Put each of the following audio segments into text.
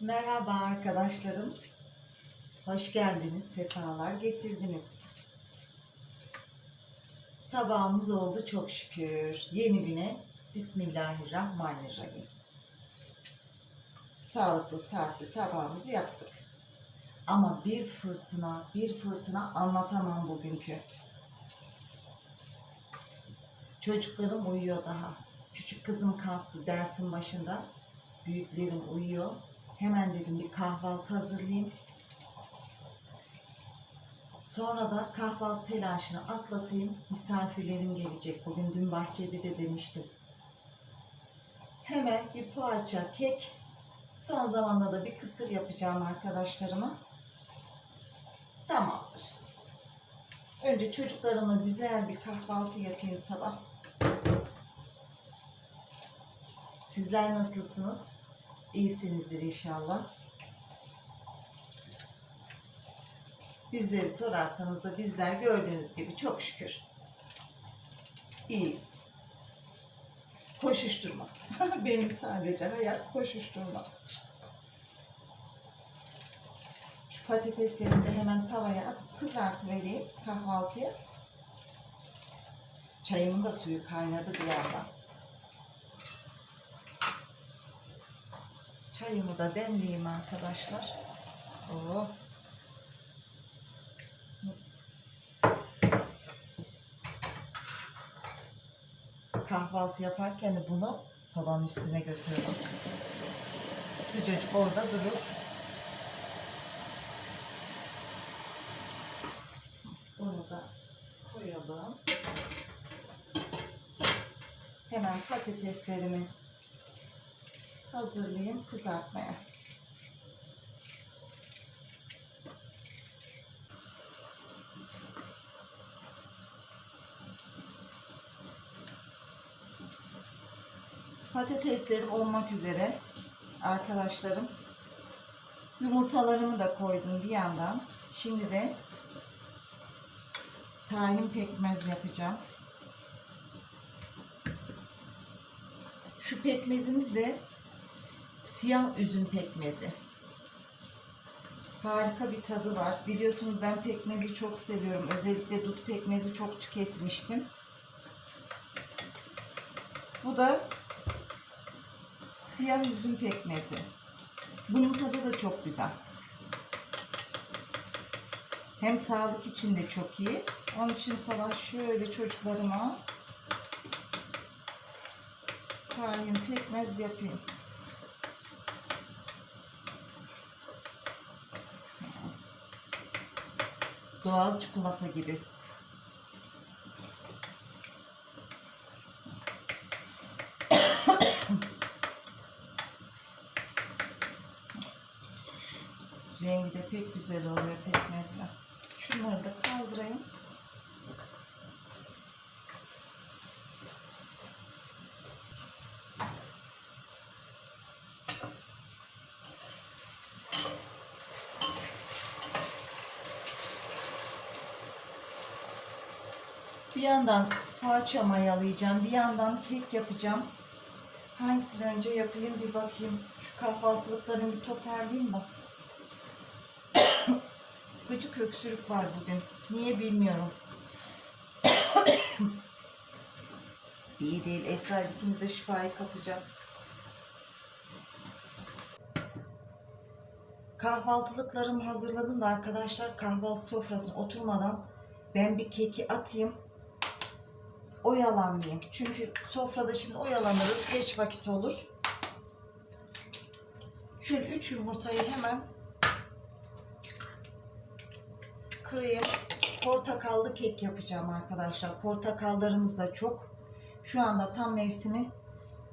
Merhaba arkadaşlarım. Hoş geldiniz, sefalar getirdiniz. Sabahımız oldu çok şükür. Yeni güne Bismillahirrahmanirrahim. Sağlıklı, saatli sabahımızı yaptık. Ama bir fırtına, bir fırtına anlatamam bugünkü. Çocuklarım uyuyor daha. Küçük kızım kalktı dersin başında. Büyüklerim uyuyor. Hemen dedim bir kahvaltı hazırlayayım. Sonra da kahvaltı telaşını atlatayım. Misafirlerim gelecek. Bugün dün bahçede de demiştim. Hemen bir poğaça, kek, son zamanda da bir kısır yapacağım arkadaşlarıma. Tamamdır. Önce çocuklarıma güzel bir kahvaltı yapayım sabah. Sizler nasılsınız? İyisinizdir inşallah. Bizleri sorarsanız da bizler gördüğünüz gibi çok şükür iyiyiz. Koşuşturma. Benim sadece hayat koşuşturma. Şu patateslerimi de hemen tavaya atıp kızartıvereyim kahvaltıya. Çayımın da suyu kaynadı bir yandan. Çayımı da demleyeyim arkadaşlar. Oo. Mis. Kahvaltı yaparken de bunu sobanın üstüne götürüyorum. Sıcacık orada durur. Bunu da koyalım. Hemen patateslerimi hazırlayayım kızartmaya. Patateslerim olmak üzere arkadaşlarım. Yumurtalarımı da koydum bir yandan. Şimdi de tahin pekmez yapacağım. Şu pekmezimiz de siyah üzüm pekmezi. Harika bir tadı var. Biliyorsunuz ben pekmezi çok seviyorum. Özellikle dut pekmezi çok tüketmiştim. Bu da siyah üzüm pekmezi. Bunun tadı da çok güzel. Hem sağlık için de çok iyi. Onun için sabah şöyle çocuklarıma tahin pekmez yapayım. Doğal çikolata gibi. Rengi de pek güzel oluyor pekmezle. Şunları da kaldırayım. Yandan poğaça mayalayacağım, bir yandan kek yapacağım. Hangisini önce yapayım bir bakayım. Şu kahvaltılıklarını bir toparlayayım da. Gıcık öksürük var bugün. Niye bilmiyorum. İyi değil. Esra ikimize şifayı kapacağız. Kahvaltılıklarımı hazırladım da arkadaşlar kahvaltı sofrasına oturmadan ben bir keki atayım. Oyalanmayayım. Çünkü sofrada şimdi oyalanırız. Geç vakit olur. Şöyle 3 yumurtayı hemen kırayım. Portakallı kek yapacağım arkadaşlar. Portakallarımız da çok. Şu anda tam mevsimi.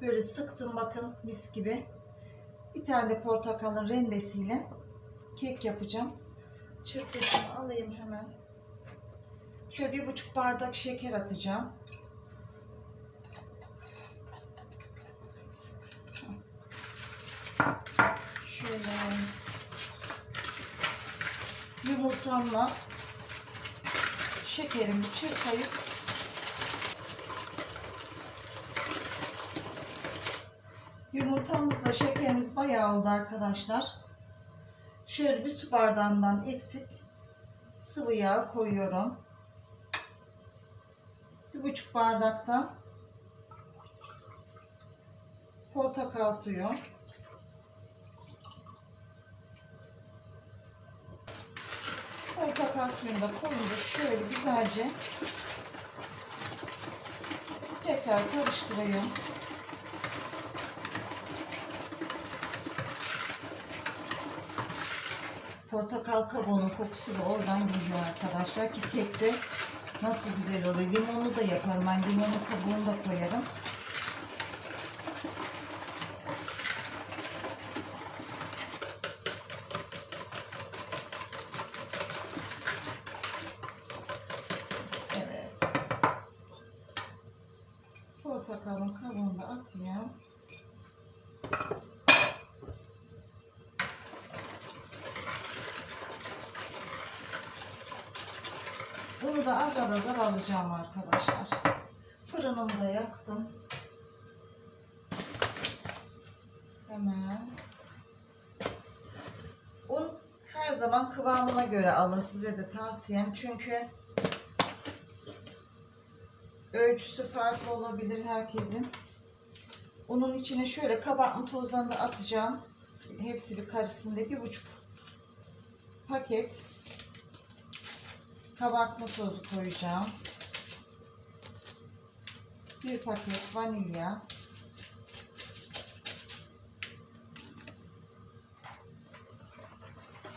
Böyle sıktım bakın mis gibi. Bir tane de portakalın rendesiyle kek yapacağım. Çırpıcımı alayım hemen. Şöyle bir buçuk bardak şeker atacağım. Şöyle yumurtamla şekerimi çırpayıp Yumurtamızla şekerimiz bayağı oldu arkadaşlar. Şöyle bir su bardağından eksik sıvı yağ koyuyorum. Bir buçuk bardakta portakal suyu. Portakal suyunu da koyunca şöyle güzelce tekrar karıştırayım. Portakal kabuğunun kokusu da oradan geliyor arkadaşlar ki kekte nasıl güzel oluyor. Limonlu da yaparım. Ben limonlu kabuğunu da koyarım. Evet. Portakalın kabuğunu da atayım. Bunu da azar azar alacağım arkadaşlar. Fırınımı da yaktım. Hemen. Un her zaman kıvamına göre alın. Size de tavsiyem. Çünkü ölçüsü farklı olabilir herkesin. Unun içine şöyle kabartma tozlarını da atacağım. Hepsi bir karışsın diye bir buçuk paket kabartma tozu koyacağım. Bir paket vanilya.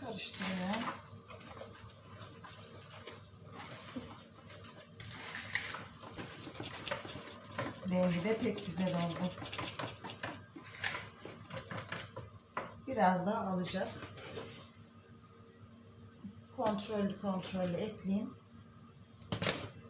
Karıştırıyorum. Rengi de pek güzel oldu. Biraz daha alacak. Kontrollü kontrollü ekleyeyim.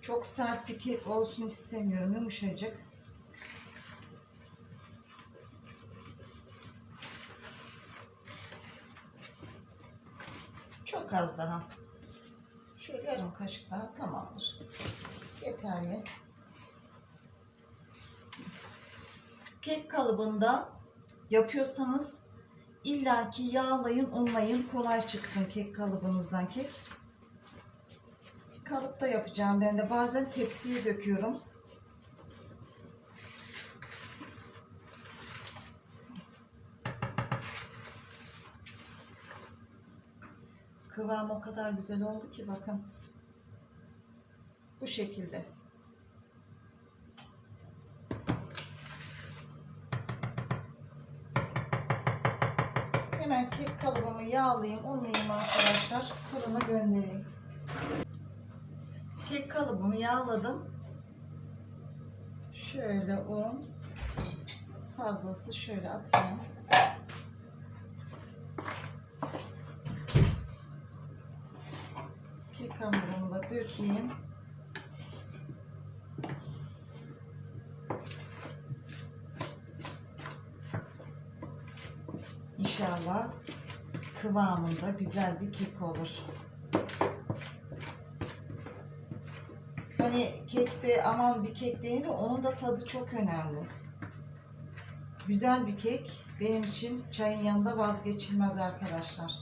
Çok sert bir kek olsun istemiyorum. Yumuşacık. Çok az daha. Şöyle yarım kaşık daha tamamdır. Yeterli. Kek kalıbında yapıyorsanız illaki yağlayın, unlayın. Kolay çıksın kek kalıbınızdan kek. Kalıpta yapacağım ben de. Bazen tepsiye döküyorum. Kıvam o kadar güzel oldu ki bakın. Bu şekilde. Hemen kek kalıbımı yağlayayım, unlayayım arkadaşlar. Fırına göndereyim. Kek kalıbımı yağladım. Şöyle un. Fazlası şöyle atayım. Kek hamurumu da dökeyim. İnşallah kıvamında güzel bir kek olur. Hani kekte aman bir kek değil de onun da tadı çok önemli. Güzel bir kek benim için çayın yanında vazgeçilmez arkadaşlar.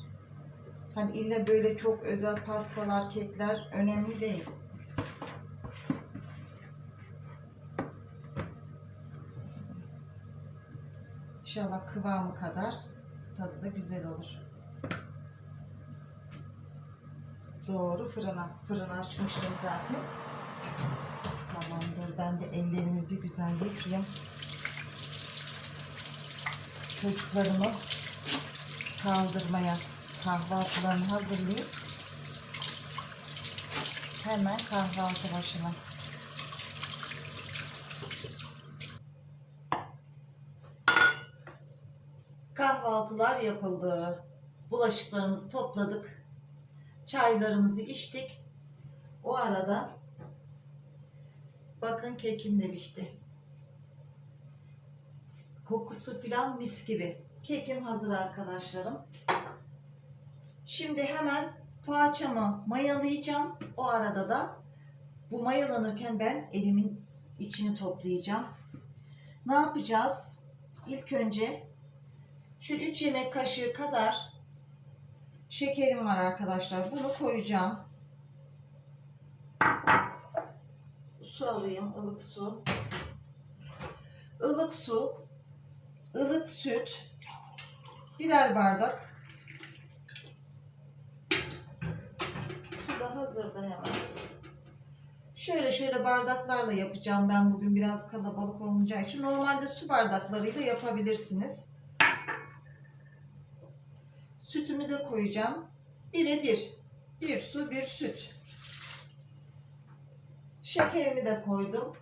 Hani illa böyle çok özel pastalar, kekler önemli değil. İnşallah kıvamı kadar tadı da güzel olur. Doğru fırına. Fırını açmıştım zaten. Tamamdır. Ben de ellerimi bir güzel yıkayayım. Çocuklarımı kaldırmaya kahvaltılarını hazırlayıp hemen kahvaltı başına. Kahvaltılar yapıldı. Bulaşıklarımızı topladık. Çaylarımızı içtik. O arada bakın kekim de pişti. Kokusu filan mis gibi. Kekim hazır arkadaşlarım. Şimdi hemen poğaçamı mayalayacağım. O arada da bu mayalanırken ben elimin içini toplayacağım. Ne yapacağız? ilk önce şu 3 yemek kaşığı kadar şekerim var arkadaşlar. Bunu koyacağım. Su alayım, ılık su. Ilık su, ılık süt, birer bardak. Su da hazırdı hemen. Şöyle şöyle bardaklarla yapacağım ben bugün biraz kalabalık olacağı için. Normalde su bardaklarıyla yapabilirsiniz. Sütümü de koyacağım. Bire bir. Bir su bir süt. Şekerimi de koydum.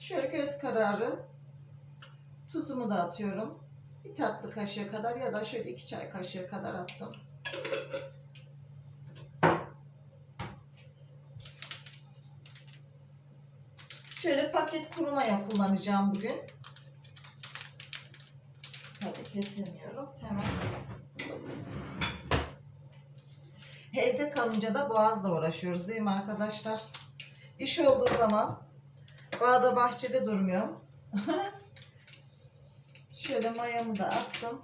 Şöyle göz kararı tuzumu da atıyorum. Bir tatlı kaşığı kadar ya da şöyle iki çay kaşığı kadar attım. Şöyle paket kuru maya kullanacağım bugün. Kesemiyorum. Hemen. Evde kalınca da boğazla uğraşıyoruz değil mi arkadaşlar? İş olduğu zaman bağda bahçede durmuyorum. Şöyle mayamı da attım.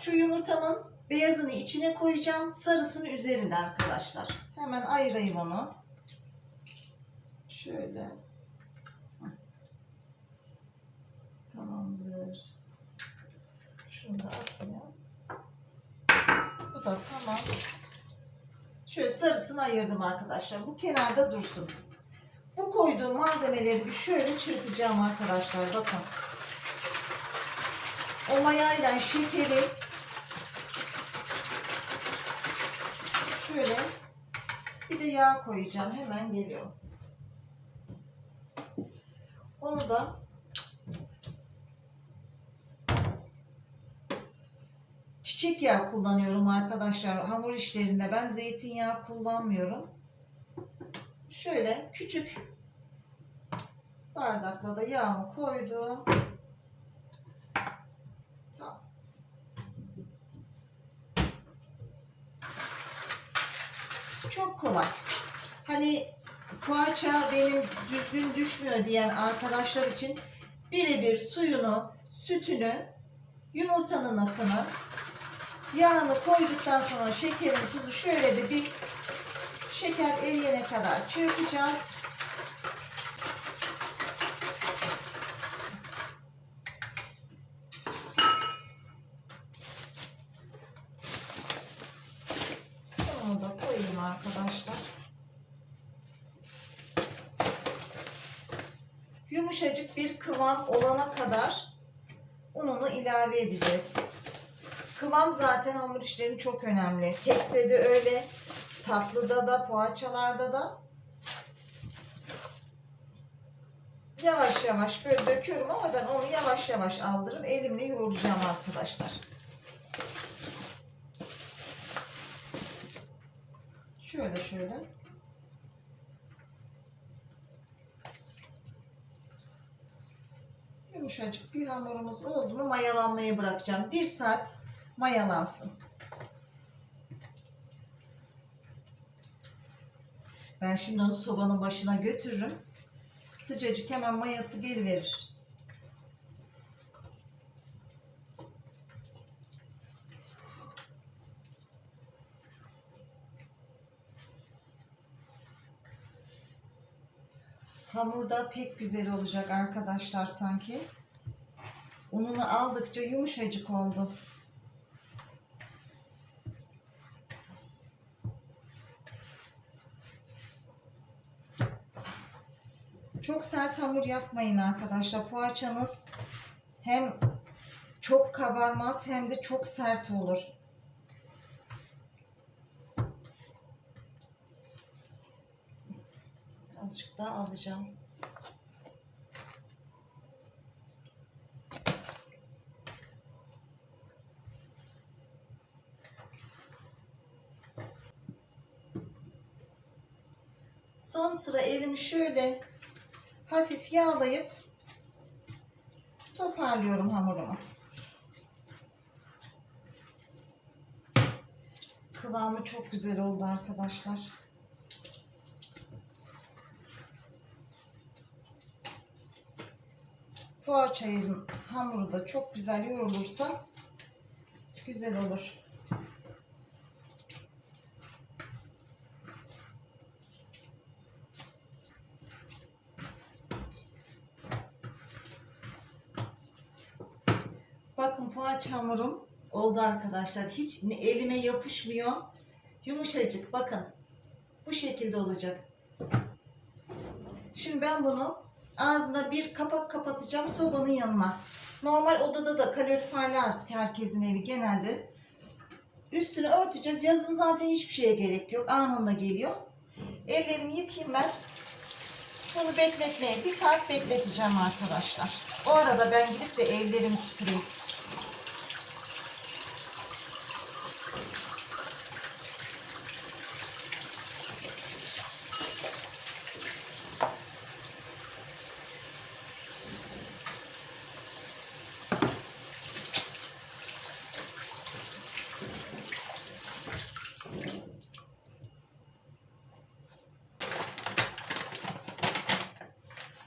Şu yumurtamın beyazını içine koyacağım. Sarısını üzerine arkadaşlar. Hemen ayırayım onu. Şöyle. Heh. Tamamdır. Şunu da atayım. Bu da tamam. Şöyle sarısını ayırdım arkadaşlar. Bu kenarda dursun. Bu koyduğum malzemeleri bir şöyle çırpacağım arkadaşlar. Bakın. O mayayla şekeri şöyle bir de yağ koyacağım. Hemen geliyorum. Onu da çiçek yağı kullanıyorum arkadaşlar. Hamur işlerinde ben zeytinyağı kullanmıyorum. Şöyle küçük bardakla da yağımı koydum. Çok kolay. Hani poğaça benim düzgün düşmüyor diyen arkadaşlar için birebir suyunu, sütünü, yumurtanın akını, yağını koyduktan sonra şekerin tuzu şöyle de bir şeker eriyene kadar çırpacağız. Bunu da koyayım arkadaşlar. Yumuşacık bir kıvam olana kadar ununu ilave edeceğiz. Kıvam zaten hamur işlerinin çok önemli. Kekte de öyle, tatlıda da, poğaçalarda da. Yavaş yavaş böyle döküyorum ama ben onu yavaş yavaş aldırım. Elimle yoğuracağım arkadaşlar. Şöyle şöyle. Yumuşacık bir hamurumuz oldu mu mayalanmayı bırakacağım. Bir saat mayalansın. Ben şimdi onu sobanın başına götürürüm. Sıcacık hemen mayası geliverir. Hamur da pek güzel olacak arkadaşlar sanki. Ununu aldıkça yumuşacık oldu. Çok sert hamur yapmayın arkadaşlar. Poğaçanız hem çok kabarmaz hem de çok sert olur. Azıcık daha alacağım. Son sıra elimi şöyle hafif yağlayıp toparlıyorum hamurumu. Kıvamı çok güzel oldu arkadaşlar. Poğaçayın hamuru da çok güzel yorulursa güzel olur. Bakın poğaça hamurum oldu arkadaşlar. Hiç elime yapışmıyor. Yumuşacık bakın. Bu şekilde olacak. Şimdi ben bunu ağzına bir kapak kapatacağım sobanın yanına. Normal odada da kaloriferli artık herkesin evi genelde. Üstünü örteceğiz. Yazın zaten hiçbir şeye gerek yok. Anında geliyor. Ellerimi yıkayayım ben. Bunu bekletmeye bir saat bekleteceğim arkadaşlar. O arada ben gidip de evlerimi süpüreyim.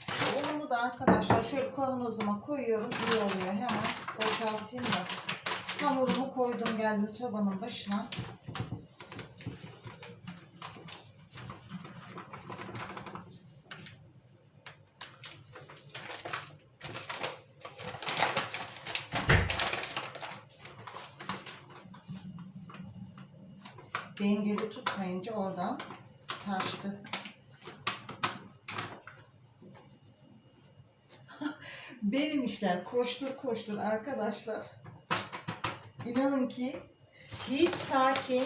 Şu unumu da arkadaşlar şöyle kavanozuma koyuyorum. İyi oluyor. Hemen boşaltayım da. Hamurumu koydum geldim sobanın başına. Dengeli tutmayınca oradan taştı. Benim işler koştur koştur arkadaşlar. İnanın ki hiç sakin,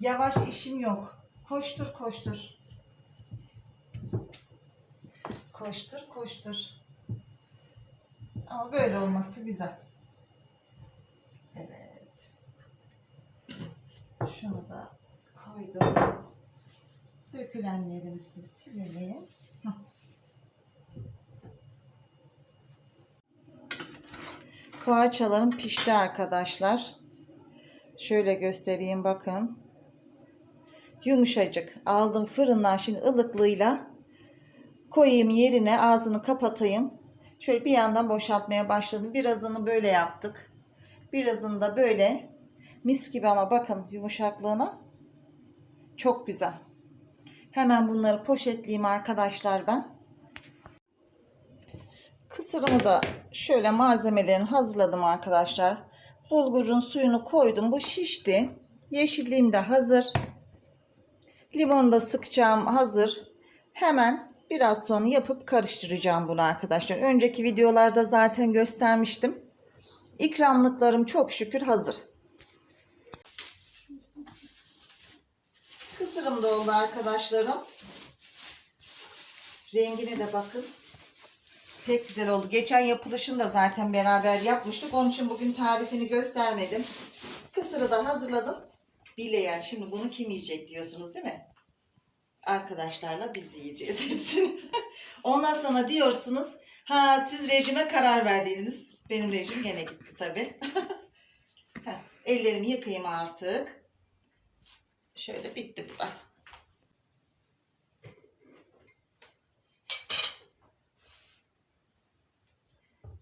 yavaş işim yok. Koştur koştur. Koştur koştur. Ama böyle olması güzel. Evet. Şunu da koydum. Dökülenlerimizi silelim. Hah. Poğaçalarım pişti arkadaşlar. Şöyle göstereyim bakın. Yumuşacık. Aldım fırından şimdi ılıklığıyla koyayım yerine ağzını kapatayım. Şöyle bir yandan boşaltmaya başladım. Birazını böyle yaptık. Birazını da böyle. Mis gibi ama bakın yumuşaklığına. Çok güzel. Hemen bunları poşetleyeyim arkadaşlar ben. Kısırımı da şöyle malzemelerini hazırladım arkadaşlar. Bulgurun suyunu koydum. Bu şişti. Yeşilliğim de hazır. Limonu da sıkacağım hazır. Hemen biraz sonra yapıp karıştıracağım bunu arkadaşlar. Önceki videolarda zaten göstermiştim. İkramlıklarım çok şükür hazır. Kısırım da oldu arkadaşlarım. Rengine de bakın. Pek güzel oldu. Geçen yapılışını da zaten beraber yapmıştık. Onun için bugün tarifini göstermedim. Kısırı da hazırladım. Bileyen şimdi bunu kim yiyecek diyorsunuz değil mi? Arkadaşlarla biz yiyeceğiz hepsini. Ondan sonra diyorsunuz ha siz rejime karar verdiydiniz. Benim rejim gene gitti tabi. Ellerimi yıkayayım artık. Şöyle bitti bu da.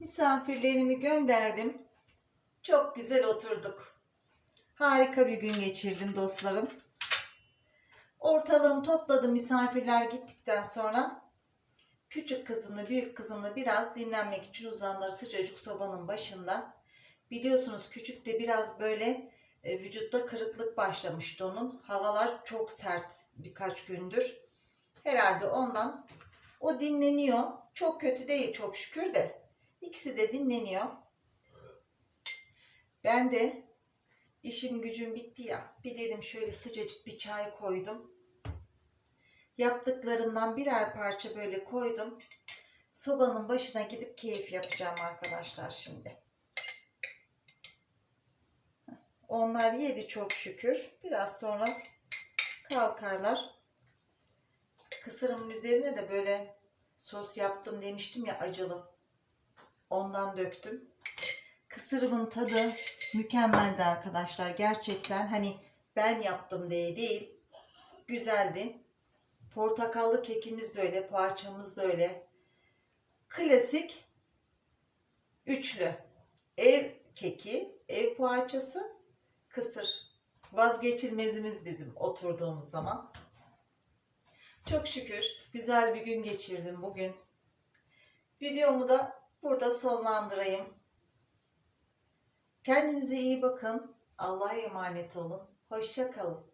Misafirlerimi gönderdim. Çok güzel oturduk. Harika bir gün geçirdim dostlarım. Ortalığımı topladım misafirler gittikten sonra. Küçük kızımla büyük kızımla biraz dinlenmek için uzandılar sıcacık sobanın başında. Biliyorsunuz küçük de biraz böyle e, vücutta kırıklık başlamıştı onun. Havalar çok sert birkaç gündür. Herhalde ondan o dinleniyor. Çok kötü değil çok şükür de. İkisi de dinleniyor. Ben de işim gücüm bitti ya. Bir dedim şöyle sıcacık bir çay koydum. Yaptıklarımdan birer parça böyle koydum. Sobanın başına gidip keyif yapacağım arkadaşlar şimdi. Onlar yedi çok şükür. Biraz sonra kalkarlar. Kısırımın üzerine de böyle sos yaptım demiştim ya acılı. Ondan döktüm. Kısırımın tadı mükemmeldi arkadaşlar. Gerçekten hani ben yaptım diye değil. Güzeldi. Portakallı kekimiz de öyle, poğaçamız da öyle. Klasik Üçlü. Ev keki, ev poğaçası, kısır. Vazgeçilmezimiz bizim oturduğumuz zaman. Çok şükür güzel bir gün geçirdim bugün. Videomu da burada sonlandırayım. Kendinize iyi bakın. Allah'a emanet olun. Hoşça kalın.